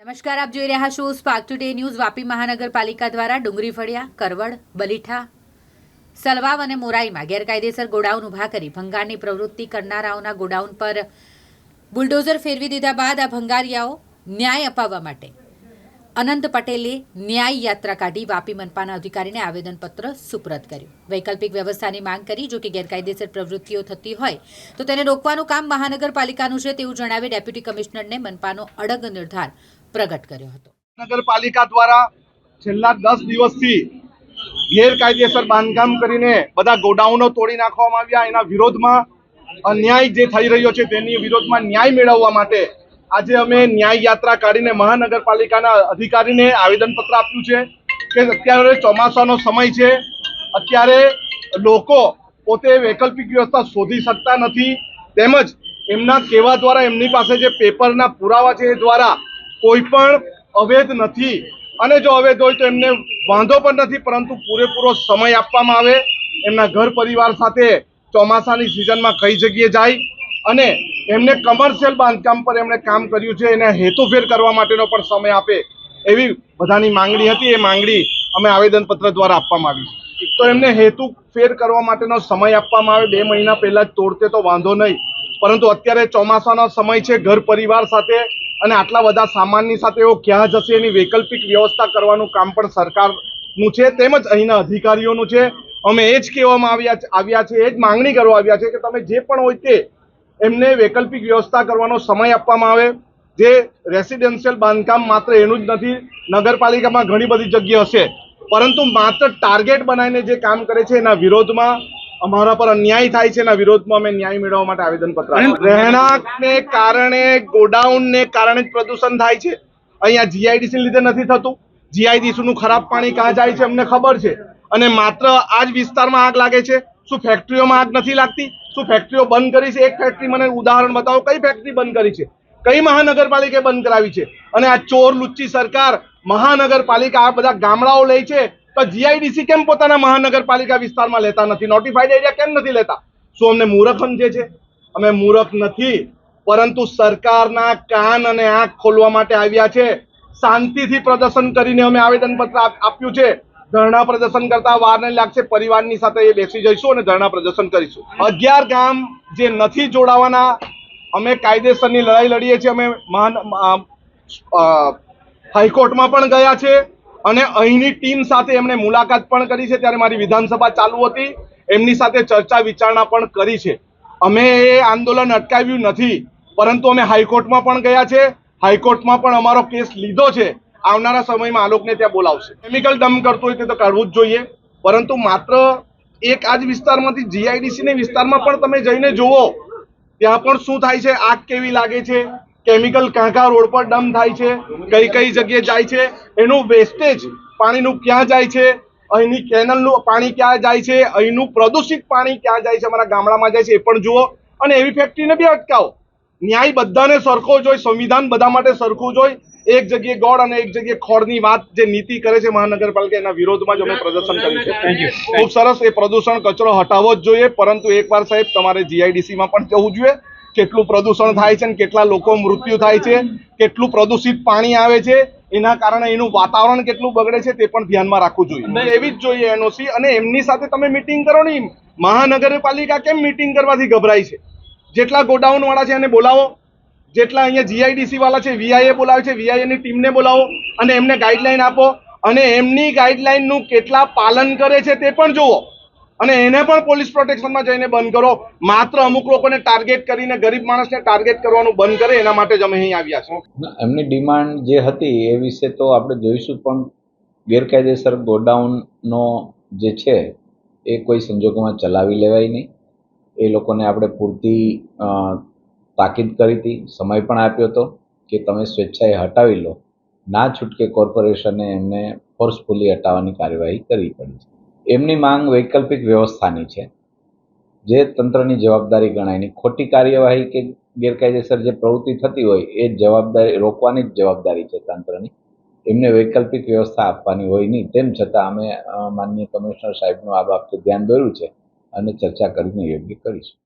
નમસ્કાર, આપ જોઈ રહ્યા છો સ્પાર્ક ટુડે ન્યૂઝ વાપી મહાનગરપાલિકા દ્વારા ડુંગરી ફળિયા, કરવડ, બલીઠા, સલવાવ અને મોરાઈમાં ગેરકાયદેસર ગોડાઉન ઊભા કરી ભંગારની પ્રવૃત્તિ કરનારાઓના ગોડાઉન પર બુલડોઝર ફેરવી દીધા બાદ આ ભંગારિયાઓ ન્યાય અપાવવા માટે અનંત પટેલે ન્યાય યાત્રા કાઢી વાપી મનપાના અધિકારીને આવેદનપત્ર સુપ્રત કર્યું. વૈકલ્પિક વ્યવસ્થાની માંગ કરી, જો કે ગેરકાયદેસર પ્રવૃત્તિઓ થતી હોય, તો તેને રોકવાનું કામ મહાનગરપાલિકાનું છે તેવું જણાવી ડેપ્યુટી કમિશનરને મનપાનો અડગ નિર્ધાર પ્રગટ કર્યો હતો. નગરપાલિકા દ્વારા છેલ્લા દસ દિવસથી ગેરકાયદેસર બાંધકામ કરીને બધા ગોડાઉનો તોડી નાખવામાં આવ્યા. એના વિરોધમાં અન્યાય જે થઈ રહ્યો છે તેની વિરોધમાં ન્યાય મેળવવા માટે આજે અમે ન્યાય યાત્રા કાઢીને મહાનગરપાલિકાના અધિકારીને આવેદનપત્ર આપ્યું છે કે અત્યારે ચોમાસાનો સમય છે. અત્યારે લોકો પોતે વૈકલ્પિક વ્યવસ્થા શોધી શકતા નથી. તેમજ એમના કહેવા દ્વારા એમની પાસે જે પેપરના પુરાવા છે એ દ્વારા કોઈ પણ અવૈધ નથી. અને જો અવૈધ હોય તો એમને વાંધો પણ નથી, પરંતુ પૂરેપૂરો સમય આપવામાં આવે. એમના ઘર પરિવાર સાથે ચોમાસાની સિઝનમાં કઈ જગ્યાએ જાય અને એમને કમર્શિયલ બાંધકામ પર એમણે કામ કર્યું છે, એને હેતુફેર કરવા માટેનો પણ સમય આપે એવી બધાની માંગણી હતી. એ માંગણી અમે આવેદનપત્ર દ્વારા આપવામાં આવી છે. તો એમને હેતુ ફેર કરવા માટેનો સમય આપવામાં આવે. બે મહિના પહેલાં જ તોડતે તો વાંધો નહીં. પરંતુ અત્યારે ચોમાસાનો સમય છે, ઘર પરિવાર સાથે અને આટલા બધા સામાનની સાથે એઓ ક્યાં જશે એની વૈકલ્પિક વ્યવસ્થા કરવાનું કામ પણ સરકારનું છે, તેમજ અહીંના અધિકારીઓનું છે. અમે એ જ કહેવામાં આવ્યા આવ્યા છે, એ જ માંગણી કરવા આવ્યા છે કે તમે જે પણ હોય તે એમને વૈકલ્પિક વ્યવસ્થા કરવાનો સમય આપવામાં આવે. જે રેસિડેન્શિયલ બાંધકામ માત્ર એનું જ નથી, નગરપાલિકામાં ઘણી બધી જગ્યા હશે. પરંતુ માત્ર ટાર્ગેટ બનાવીને જે કામ કરે છે એના વિરોધમાં અમારા પર અન્યાય થાય છે એના વિરોધમાં અમે ન્યાય મેળવવા માટે આવેદનપત્ર. રહેણાંકને કારણે ગોડાઉનને કારણે જ પ્રદૂષણ થાય છે. અહીંયા જીઆઈડીસી લીધે નથી થતું. જીઆઈડીસી નું ખરાબ પાણી ક્યાં જાય છે અમને ખબર છે. અને માત્ર આ જ વિસ્તારમાં આગ લાગે છે. શું ફેક્ટરીઓમાં આગ નથી લાગતી? શું ફેક્ટરીઓ બંધ કરી છે? એક ફેક્ટરી મને ઉદાહરણ બતાવો. કઈ ફેક્ટરી બંધ કરી છે? કઈ મહાનગરપાલિકાએ બંધ કરાવી છે? અને આ ચોર લુચ્ચી સરકાર મહાનગરપાલિકા આ બધા ગામડાઓ લે છે. તો જીઆઈડીસી કેમ પોતાના મહાનગરપાલિકા વિસ્તારમાં લેતા નથી? નોટિફાઈડ એરિયા કેમ નથી લેતા? શું અમને મૂરખ સમજે છે? અમે મૂરખ નથી, પરંતુ સરકારના કાન અને આંખ ખોલવા માટે આવ્યા છે. શાંતિથી પ્રદર્શન કરીને અમે આવેદનપત્ર આપ્યું છે. ધરણા પ્રદર્શન કરતા વાર નહીં લાગશે પરિવારની સાથે એ બેસી જઈશું અને ધરણા પ્રદર્શન કરીશું. અગિયાર ગામ જે નથી જોડાવાના, અમે કાયદેસરની લડાઈ લડીએ છીએ. અમે મહાન હાઈકોર્ટમાં પણ ગયા છે. અને અહીંની ટીમ સાથે એમણે મુલાકાત પણ કરી છે. ત્યારે મારી વિધાનસભા ચાલુ હતી. એમની સાથે ચર્ચા વિચારણા પણ કરી છે. અમે એ આંદોલન અટકાવ્યું નથી, પરંતુ અમે હાઈકોર્ટમાં પણ ગયા છે. હાઈકોર્ટમાં પણ અમારો કેસ લીધો છે. આવનારા સમયમાં આલોકને ત્યાં બોલાવશે. કેમિકલ દમ કરતો હોય તે તો કાઢવું જ જોઈએ. પરંતુ માત્ર એક આ જ વિસ્તારમાંથી જીઆઈડીસીની વિસ્તારમાં પણ તમે જઈને જુઓ, ત્યાં પણ શું થાય છે? આગ કેવી લાગે છે? કેમિકલ ક્યાં ક્યાં રોડ પર ડમ થાય છે કઈ કઈ જગ્યાએ જાય છે એનું વેસ્ટેજ પાણીનું ક્યાં જાય છે અહીંની કેનલનું પાણી ક્યાં જાય છે અહીંનું પ્રદૂષિત પાણી ક્યાં જાય છે અમારા ગામડામાં જાય છે એ પણ જુઓ. અને એવી ફેક્ટરીને બી અટકાવો. ન્યાય બધાને સરખો જોઈએ સંવિધાન બધા માટે સરખું જોઈએ એક જગ્યાએ ગોળ અને એક જગ્યાએ ખોળની વાત જે નીતિ કરે છે મહાનગરપાલિકા એના વિરોધમાં જ અમે પ્રદર્શન કર્યું છે. ખૂબ સરસ એ પ્રદૂષણ કચરો હટાવવો જ જોઈએ પરંતુ એકવાર સાહેબ તમારે જીઆઈડીસીમાં પણ જવું જોઈએ. કેટલું પ્રદૂષણ થાય છે અને કેટલા લોકો મૃત્યુ થાય છે, કેટલું પ્રદૂષિત પાણી આવે છે, એના કારણે એનું વાતાવરણ કેટલું બગડે છે તે પણ ધ્યાનમાં રાખવું જોઈએ. એવી જ જોઈએ એનઓસી અને એમની સાથે તમે મિટિંગ કરો ને મહાનગરપાલિકા કેમ મીટિંગ કરવાથી ગભરાય છે? જેટલા ગોડાઉન વાળા છે એને બોલાવો, જેટલા અહીંયા જીઆઈડીસી વાળા છે વીઆઈએ બોલાવે છે વીઆઈએની ટીમને બોલાવો અને એમને ગાઈડલાઈન આપો અને એમની ગાઈડલાઈનનું કેટલા પાલન કરે છે તે પણ જુઓ. અને એને પણ પોલીસ પ્રોટેક્શનમાં જઈને બંધ કરો. માત્ર અમુક લોકોને ટાર્ગેટ કરીને ગરીબ માણસને ટાર્ગેટ કરવાનું બંધ કરે, એના માટે જ અમે અહીં આવ્યા છીએ. એમની ડિમાન્ડ જે હતી એ વિશે તો આપણે જોઈશું, પણ ગેરકાયદેસર ગોડાઉનનો જે છે, એ કોઈ સંજોગોમાં ચલાવી લેવાય નહીં. એ લોકોને આપણે પૂરતી તાકીદ કરી હતી, સમય પણ આપ્યો હતો કે તમે સ્વેચ્છાએ હટાવી લો. ના છૂટકે કોર્પોરેશને એમને ફોર્સફુલી હટાવવાની કાર્યવાહી કરવી પડી છે. એમની માંગ વૈકલ્પિક વ્યવસ્થાની છે. જે તંત્રની જવાબદારી ગણાયની ખોટી કાર્યવાહી કે ગેરકાયદેસર જે પ્રવૃત્તિ થતી હોય, એ જવાબદારી, રોકવાની જ જવાબદારી છે તંત્રની. એમને વૈકલ્પિક વ્યવસ્થા આપવાની હોય નહીં. તેમ છતાં અમે માનનીય કમિશનર સાહેબનું આ બાબતે ધ્યાન દોર્યું છે અને ચર્ચા કરીને યોગ્ય કરીશું.